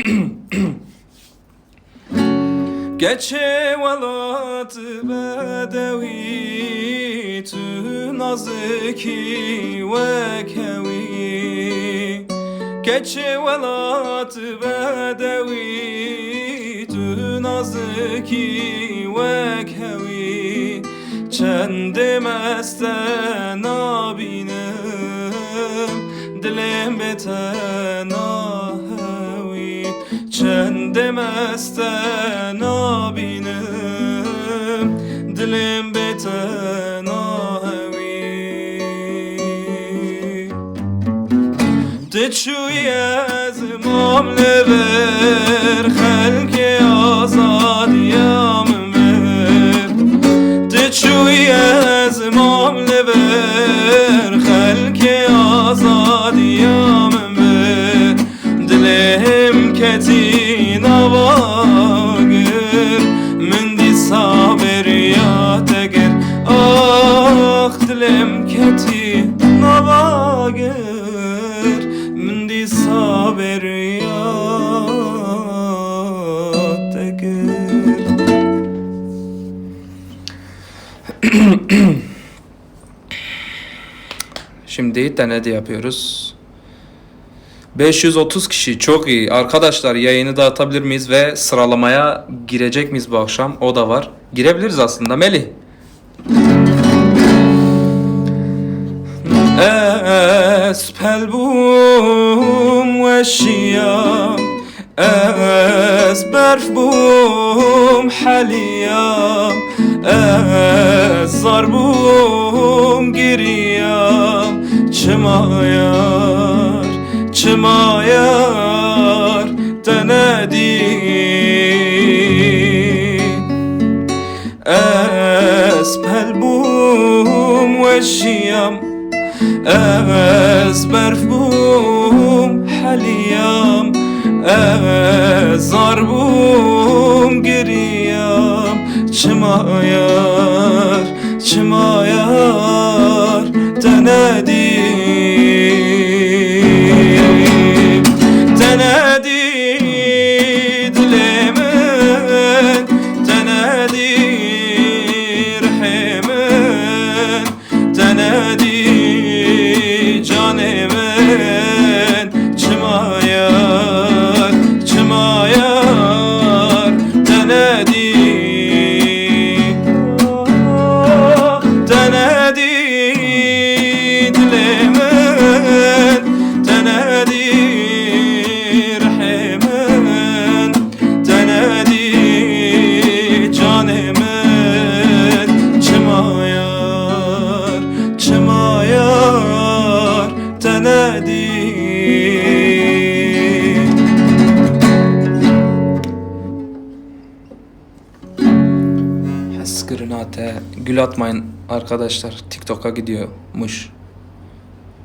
Geçe velat bedevi tu naziki ve kevi Geçe velat bedevi tu naziki ve kevi Çendim esten abinim Dilim ahevi demezsen abinim Dilim beten ahevi Te çuye zimam lever Halke azadiyam ver. Te çuye zimam lever Halke azadiyam ver. Dilim ketim Şimdi denedi yapıyoruz. 530 kişi çok iyi. Arkadaşlar yayını dağıtabilir miyiz ve sıralamaya girecek miyiz bu akşam? O da var. Girebiliriz aslında Melih. Esbel bum ve şiyam Esberf bum haliyam Ezar bum giriyam Çımayar, çımayar Denedin. Ez pelbum veşiyam Ez berfum haliyam Ez zarbum Çımayar, çımayar Denedim, denedi dilimin Denedi rahimin, denedi Skrinate gül atmayın arkadaşlar. TikTok'a gidiyormuş.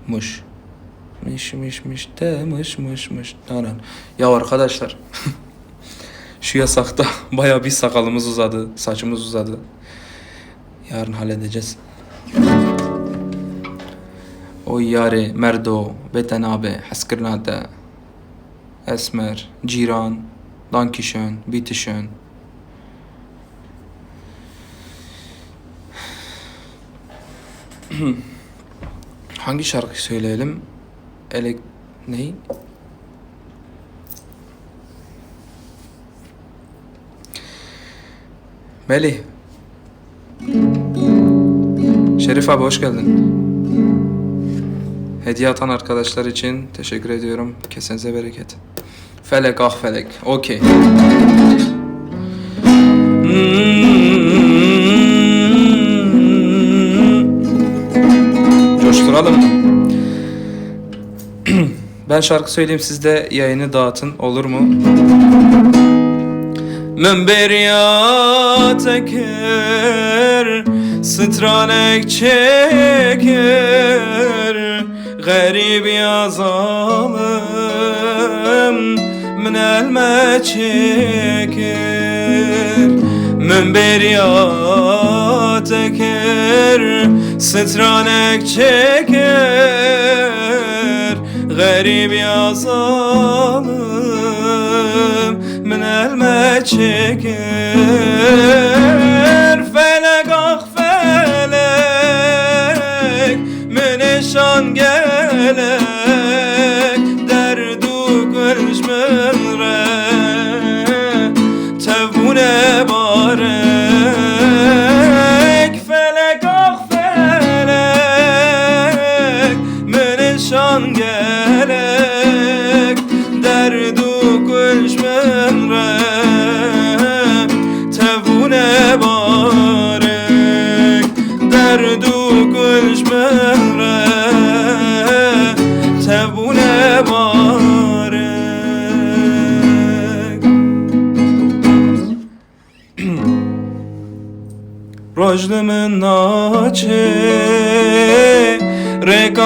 Muş. Miş miş miş de mış mış mış. Anan. Ya arkadaşlar. Şu yasakta baya bir sakalımız uzadı. Saçımız uzadı. Yarın halledeceğiz. O yari merdo beten abi haskırnate esmer ciran dankişön bitişön Hangi şarkı söyleyelim? Elek... Ney? Melih. Şerif abi hoş geldin. Hediye atan arkadaşlar için teşekkür ediyorum. Kesenize bereket. Felek ah felek. Okey. Coşturalım. Ben şarkı söyleyeyim siz de yayını dağıtın. Olur mu? Memberiya teker Stranek çeker Garip yazalım Min elme çeker Memberiya teker Stranek çeker Garip yazalım çelme çekir Felek ah felek Menişan gelek. Derdu re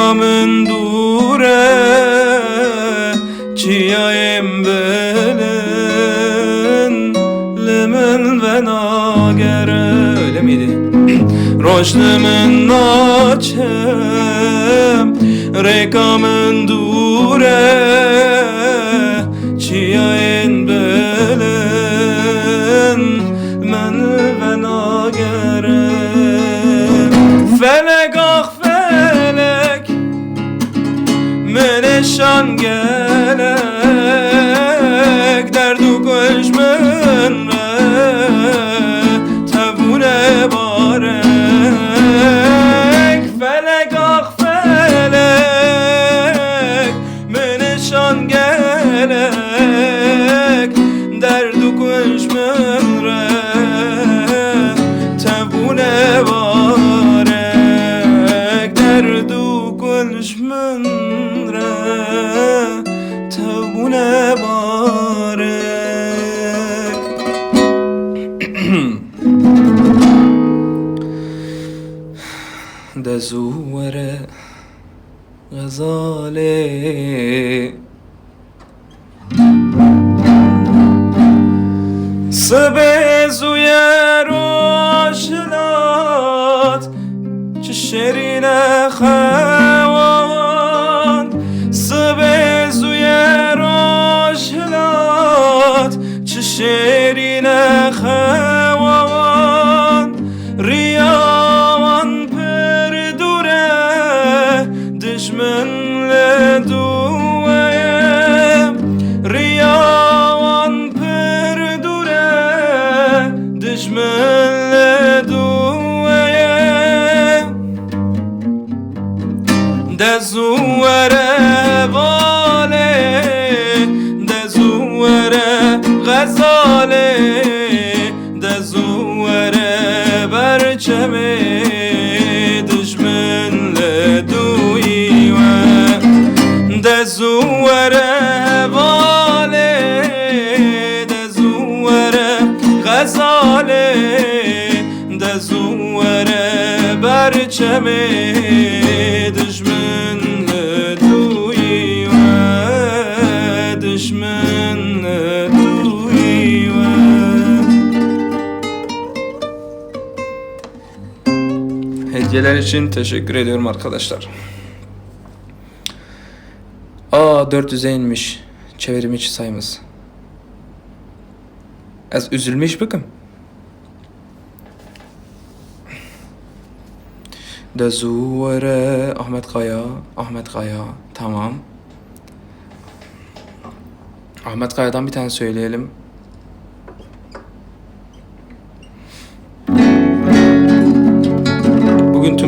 Rekamın dure Çiyayım belen Lemen ve nagere Öyle miydi? Rojlumun naçe Rekamın زور غزاله سبه زوی روشنات چه شرین خوان سبه زوی روشنات چه شرین خوان دزوره واله دزوره غزاله دزوره برچمه دشمن لدوی و دزوره واله دزوره غزاله دزوره برچمه Hediyeler için teşekkür ediyorum arkadaşlar. Aa 400'e inmiş çevrim içi sayımız. Az üzülmüş bakın. Dezuvere Ahmet Kaya, Ahmet Kaya. Tamam. Ahmet Kaya'dan bir tane söyleyelim.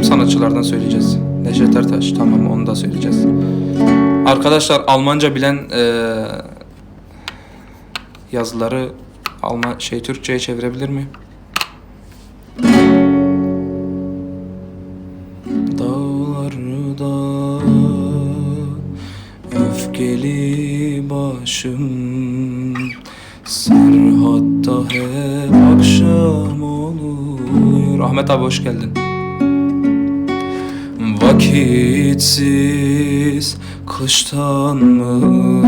Tüm sanatçılardan söyleyeceğiz. Neşet Ertaş tamam onu da söyleyeceğiz. Arkadaşlar Almanca bilen eee, yazıları Alman şey Türkçe'ye çevirebilir mi? Dağlarda öfkeli başım Serhatta hep akşam oluyor Ahmet abi hoş geldin Vakitsiz kıştan mı?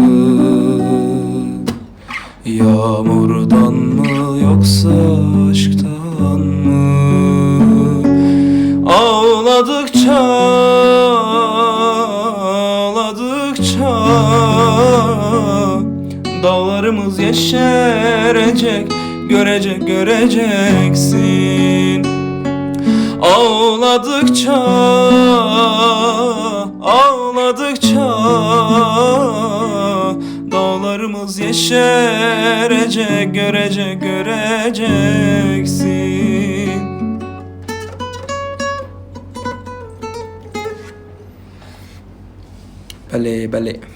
Yağmurdan mı yoksa aşktan mı? Ağladıkça ağladıkça Dağlarımız yeşerecek Görecek göreceksin. Ağladıkça Görecek göreceksin. Bale